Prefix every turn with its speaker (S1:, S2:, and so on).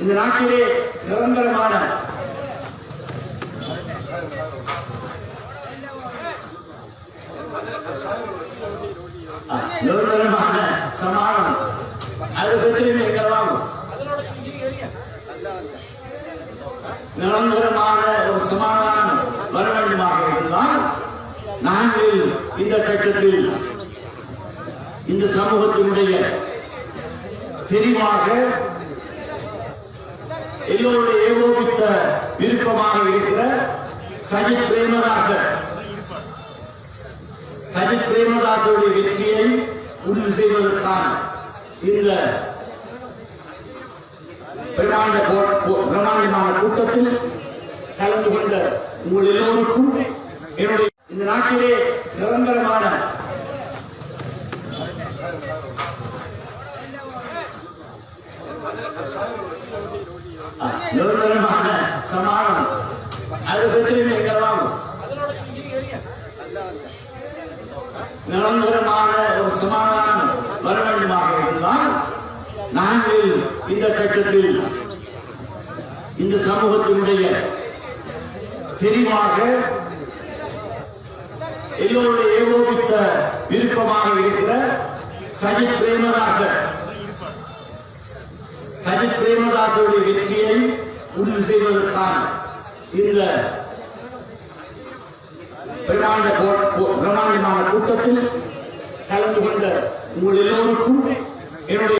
S1: இந்த நாட்டிலே நிரந்தரமான நிரந்தரமான சமாதானம். அது பற்றி எங்கெல்லாம் நிரந்தரமான ஒரு சமாதானம் வர வேண்டுமாக இருந்தால் நாங்கள் இந்த கட்டத்தில் இந்த சமூகத்தினுடைய தெளிவாக எல்லோருடைய ஏகோபித்த விருப்பமாக இருக்கிற சஜித் பிரேமதாசர். சஜித் பிரேமதாசருடைய வெற்றியை உறுதி செய்வதற்கான இந்த பிரமாண்ட கோ- பிரமாண்டமான கூட்டத்தில் கலந்து கொண்ட உங்கள் எல்லோருக்கும் என்னுடைய இந்த நாட்டிலே நிரந்தரமான நிரந்தரமான சமாதானம் அது பற்றி எங்கெல்லாம் நிரந்தரமான ஒரு சமாதானம் வர வேண்டுமாக இருந்தால் நாங்கள் இந்த கட்டத்தில் இந்த சமூகத்தினுடைய தெளிவாக எல்லோருடைய ஏகோபித்த விருப்பமாக இருக்கிற சஜித் பிரேமதாசர் சஜித் பிரேமதாசருடைய வெற்றியை உறுதி செய்வதற்கான இந்த பிரமாண்ட பிரமாண்டமான கூட்டத்தில் கலந்து கொண்ட உங்கள் எல்லோருக்கும் என்னுடைய